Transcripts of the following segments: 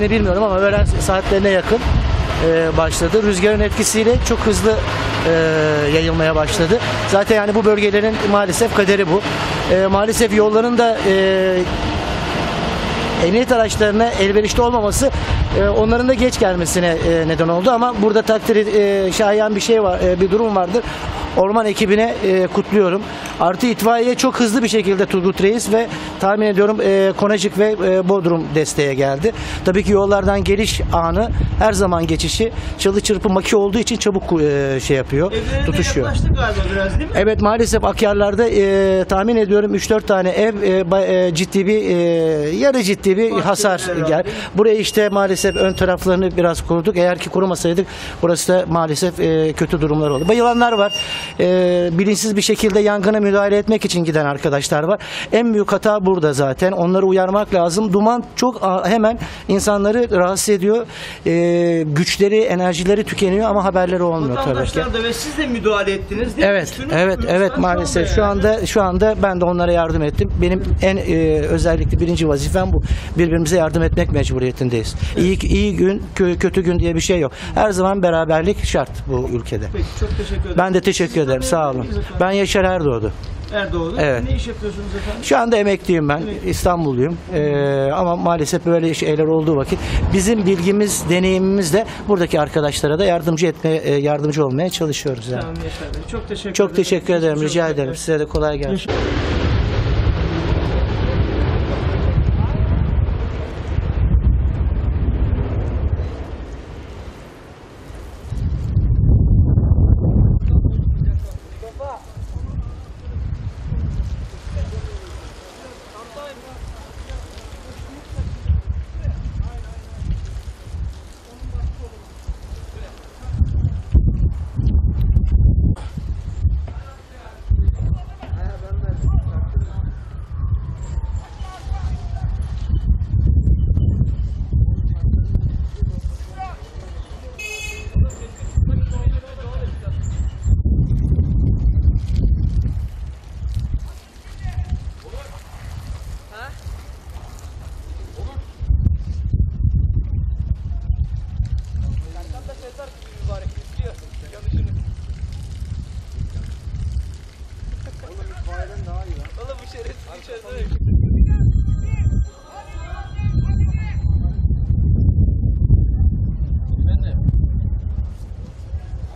Bilmiyorum ama öğlen saatlerine yakın e, başladı. Rüzgarın etkisiyle çok hızlı e, yayılmaya başladı. Zaten yani bu bölgelerin maalesef kaderi bu. E, maalesef yolların da e, emniyet araçlarına elverişli olmaması e, onların da geç gelmesine e, neden oldu ama burada takdir e, şayan bir şey var, e, bir durum vardır. Orman ekibine e, kutluyorum. Artı itfaiye çok hızlı bir şekilde Turgut Reis ve tahmin ediyorum e, Konacık ve e, Bodrum desteğe geldi. Tabii ki yollardan geliş anı her zaman geçişi çalı çırpı maki olduğu için çabuk e, şey yapıyor, Evlerine tutuşuyor. yaklaştık galiba biraz değil mi? Evet maalesef Akyarlar'da e, tahmin ediyorum 3-4 tane ev e, ba- e, ciddi bir e, yarı ciddi bir Bahçeler hasar herhalde. gel. Buraya işte maalesef ön taraflarını biraz koruduk. Eğer ki korumasaydık burası da maalesef e, kötü durumlar oldu. Bayılanlar var. E, bilinçsiz bir şekilde yangına müdahale etmek için giden arkadaşlar var. En büyük hata burada zaten. Onları uyarmak lazım. Duman çok hemen insanları rahatsız ediyor. E, güçleri, enerjileri tükeniyor ama haberleri olmuyor tabii ki. Da ve siz de müdahale ettiniz değil mi? Evet, evet, kuruluştan evet şu maalesef anda şu yani. anda şu anda ben de onlara yardım ettim. Benim en e, özellikle birinci vazifem bu. Birbirimize yardım etmek mecburiyetindeyiz. İyi iyi gün, kö- kötü gün diye bir şey yok. Her zaman beraberlik şart bu ülkede. Peki çok teşekkür ederim. Ben de teşekkür Sizi ederim. Sağ olun. Ben Yaşar Erdoğdu. Erdoğdu. Evet. Ne iş yapıyorsunuz efendim? Şu anda emekliyim ben. İstanbulluyum. Ee, ama maalesef böyle şeyler olduğu vakit bizim bilgimiz, deneyimimizle buradaki arkadaşlara da yardımcı etmeye, e, yardımcı olmaya çalışıyoruz yani. Tamam Yaşar Bey. Çok teşekkür Çok ederim. teşekkür ederim. Rica teşekkür ederim. Size de kolay gelsin.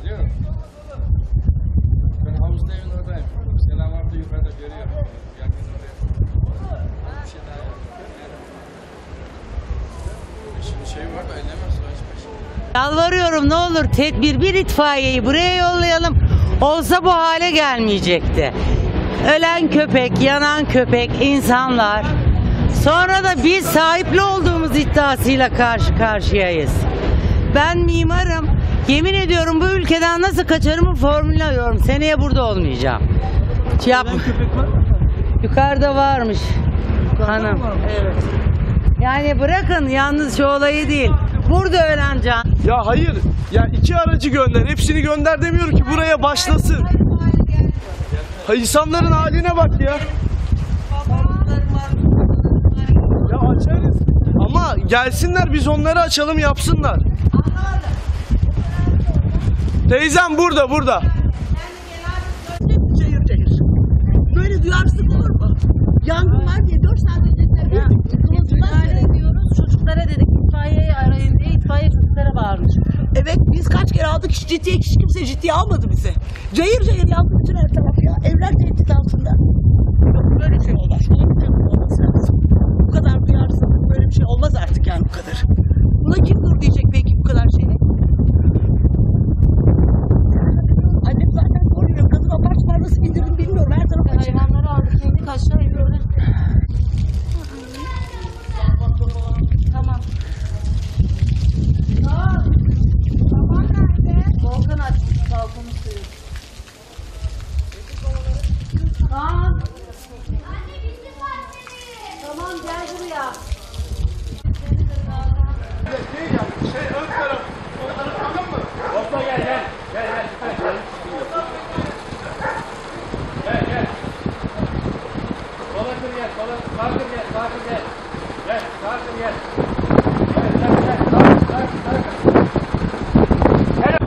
Alo. Ben havuzda evin oradayım. Selam abla yukarıda görüyorum. Yakın oraya. Bir şey daha yok. Şimdi şey var da ellemez o hiçbir şey. Yalvarıyorum ne olur tedbir bir itfaiyeyi buraya yollayalım. Olsa bu hale gelmeyecekti. Ölen köpek, yanan köpek, insanlar. Sonra da biz sahipli olduğumuz iddiasıyla karşı karşıyayız. Ben mimarım. Yemin ediyorum bu ülkeden nasıl kaçarımı formülüyorum. Seneye burada olmayacağım. Yap. Yukarıda varmış. Hanım. mı varmış? Evet. Yani bırakın yalnız şu olayı değil. Burada can. Ya hayır. Ya iki aracı gönder. Hepsini gönder demiyorum ki buraya başlasın. Ha insanların haline bak ya. Ya açarız. Ama gelsinler biz onları açalım yapsınlar. Teyzem burada burada. Böyle duyarsızlık olur mu? Yangın var diye 4 saat ediyoruz. Çocuklara dedik itfaiyeyi arayın diye itfaiye çocuklara bağırmış. Evet biz kaç kere aldık hiç ciddiye hiç kimse ciddiye almadı bizi. Cayır cayır yandı bütün her taraf ya. Evler tehdit altında. Yok böyle şey olmaz. Olması lazım. Bu kadar duyarsızlık böyle bir şey olmaz artık yani bu kadar. Buna kim dur diyecek peki bu kadar şeyi? Annem zaten koruyor. Kadın apar topar nasıl bildirim bilmiyorum. Her taraf açık. Hayvanları aldık indik aşağı iniyorlar. Tamam. Volkan açmış balkonu suyu. Tamam. Tamam gel buraya. Sola kır gel. Sola. Sağ kır gel. Sağ kır gel. Gel. Sağ kır gel. Gel. Gel.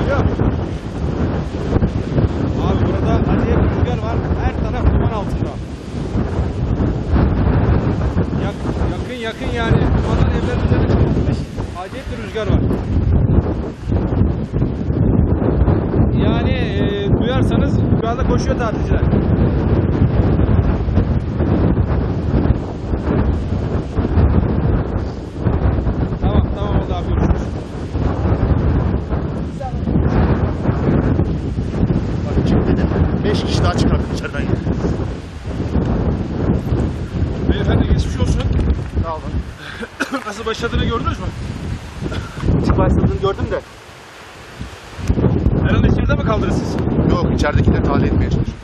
Alo. Abi burada acayip rüzgar var. Her taraf duman altında. Yak, yakın yani. Dumanlar evlerin üzerine çıkmış. Acayip bir rüzgar var. Yani e, duyarsanız yukarıda koşuyor tatilciler. Tamam tamam oldu abi görüşürüz. Bak çık dedim. Beş kişi daha çıkarttık içeriden ya. Beyefendi geçmiş olsun. Sağ olun. Nasıl başladığını gördünüz mü? Çık başladığını gördüm de. Herhalde içeride mi kaldınız siz? Yok içeridekileri tahliye etmeye çalışıyorum.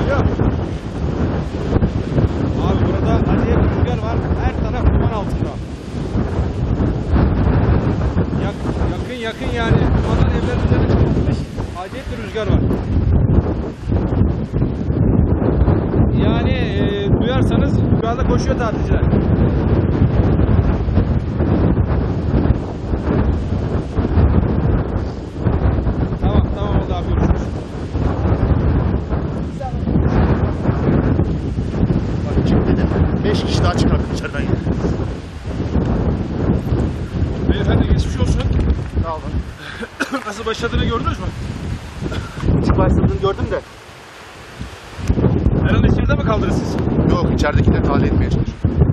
Alo. Abi burada acayip rüzgar var. Her taraf duman altında. Yak, yakın yakın yani. Dumanlar evlerin üzerine çıkmış. Acayip bir rüzgar var. Yani e, duyarsanız yukarıda koşuyor tatilciler. Tamam tamam oldu abi görüşürüz. Bak çık dedim. Beş kişi daha çıkarttık içeriden. Beyefendi geçmiş olsun. Sağ olun. Nasıl başladığını gördünüz mü? Çık başladığını gördüm de. Herhalde içeride mi kaldınız siz? Yok içeridekileri tahliye etmeye çalışıyorum.